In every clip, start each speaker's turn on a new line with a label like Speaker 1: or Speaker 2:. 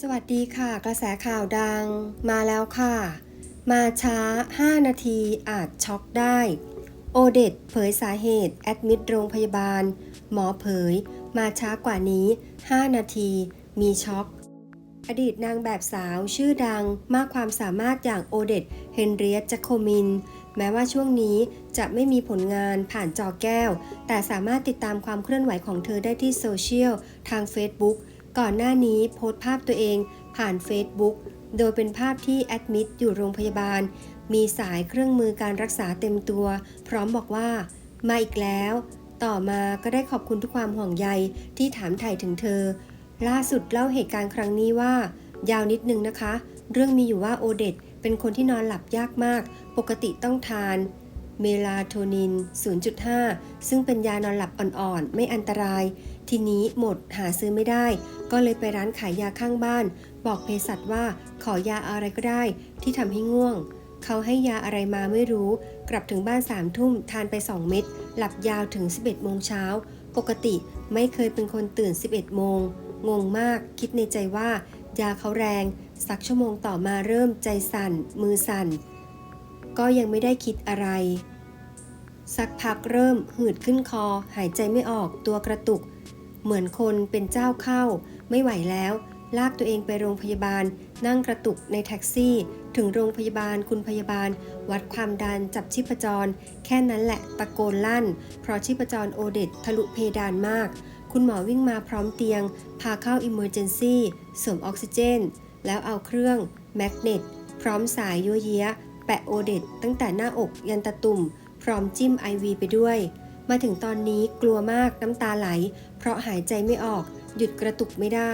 Speaker 1: สวัสดีค่ะ กระแสข่าวดังมาแล้วค่ะ มาช้า 5 นาทีอาจช็อกได้ โอเดตเผยสาเหตุ แอดมิดโรงพยาบาล หมอเผย มาช้ากว่านี้ 5 นาที มีช็อกอดีตนางแบบสาวชื่อดังมากความสามารถอย่างโอเดตเฮนเรียตจัโคมิน แม้ว่าช่วงนี้จะไม่มีผลงานผ่านจอแก้ว แต่สามารถติดตามความเคลื่อนไหวของเธอได้ที่โซเชียล ทาง Facebook ก่อนหน้านี้โพสต์ภาพตัวเองผ่าน Facebook โดยเป็นภาพที่แอดมิดอยู่โรงพยาบาล มีสายเครื่องมือการรักษาเต็มตัว พร้อมบอกว่า มาอีกแล้ว ต่อมาก็ได้ขอบคุณทุกความห่วงใยที่ถามถ่ายถึงเธอ ล่าสุดเล่าเหตุการณ์ครั้งนี้ว่า ยาวนิดนึงนะคะ เรื่องมีอยู่ว่าโอเดตเป็นคนที่นอนหลับยากมาก ปกติต้องทาน เมลาโทนิน 0.5 ซึ่งเป็นยานอนหลับอ่อนๆ ไม่อันตราย ทีนี้หมดหาซื้อไม่ได้ ก็เลยไปร้านขายยาข้างบ้าน บอกเภสัชว่าขอยาอะไรก็ได้ ที่ทำให้ง่วง เขาให้ยาอะไรมาไม่รู้ กลับถึงบ้านสามทุ่มทานไป 2 เม็ด หลับยาวถึง 11 โมงเช้า ปกติไม่เคยเป็นคนตื่น 11 โมง งงมาก คิดในใจว่า ยาเขาแรง สักชั่วโมงต่อมาเริ่มใจสั่น มือสั่น ก็ยังไม่ได้คิดอะไร สักพักเริ่มหืดขึ้นคอ หายใจไม่ออกตัวกระตุก เหมือนคนเป็นเจ้าเข้า ไม่ไหวแล้ว ลากตัวเองไปโรงพยาบาล นั่งกระตุกในแท็กซี่ ถึงโรงพยาบาลคุณพยาบาล วัดความดันจับชีพจร แค่นั้นแหละตะโกนลั่น เพราะชีพจรโอเดตทะลุเพดานมาก คุณหมอวิ่งมาพร้อมเตียง พาเข้า Emergency สวมออกซิเจน แล้วเอาเครื่องแมกเนตพร้อมสายยัวเยีย แปะโอเดตตั้งแต่หน้าอกยันตะตุ่ม พร้อมจิ้ม IV ไปด้วย มาถึงตอนนี้กลัวมากน้ำตาไหล เพราะหายใจไม่ออก หยุดกระตุกไม่ได้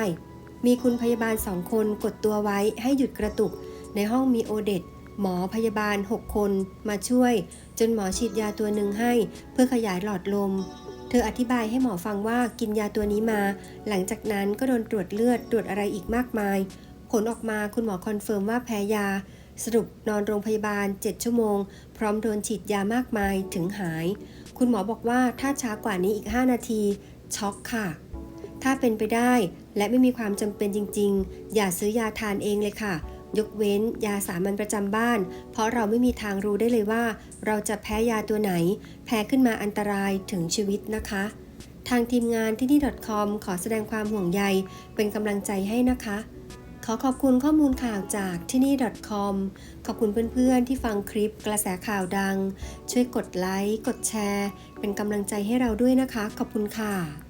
Speaker 1: มีคุณพยาบาลสองคนกดตัวไว้ให้หยุดกระตุก ในห้องมีโอเดตหมอพยาบาล 6 คนมาช่วย จนหมอฉีดยาตัวหนึ่งให้ เพื่อขยายหลอดลม เธออธิบายให้หมอฟังว่ากินยาตัวนี้มา หลังจากนั้นก็โดนตรวจเลือดตรวจอะไรอีกมากมาย ผลออกมาคุณหมอคอนเฟิร์มว่าแพ้ยา สรุปนอนโรงพยาบาล 7 ชั่วโมง พร้อมโดนฉีดยามากมายถึงหาย คุณหมอบอกว่าถ้าช้ากว่านี้อีก 5 นาที ช็อกค่ะ ถ้าเป็นไปได้และไม่มีความจำเป็นจริง ๆ อย่าซื้อยาทานเองเลยค่ะ ยกเว้นยาสามัญประจำบ้าน เพราะเราไม่มีทางรู้ได้เลยว่า เราจะแพ้ยาตัวไหน แพ้ขึ้นมาอันตรายถึงชีวิตนะคะ ทางทีมงานที่นี่ .com ขอแสดงความห่วงใยเป็นกำลังใจให้นะคะ อขอบคุณข้อมูลข่าวจากที่นี่ .com ขอบคุณเพื่อนๆ ที่ฟังคลิปกระแสข่าวดัง ช่วยกดไลค์ กดแชร์ เป็นกำลังใจให้เราด้วยนะคะ ขอบคุณค่ะ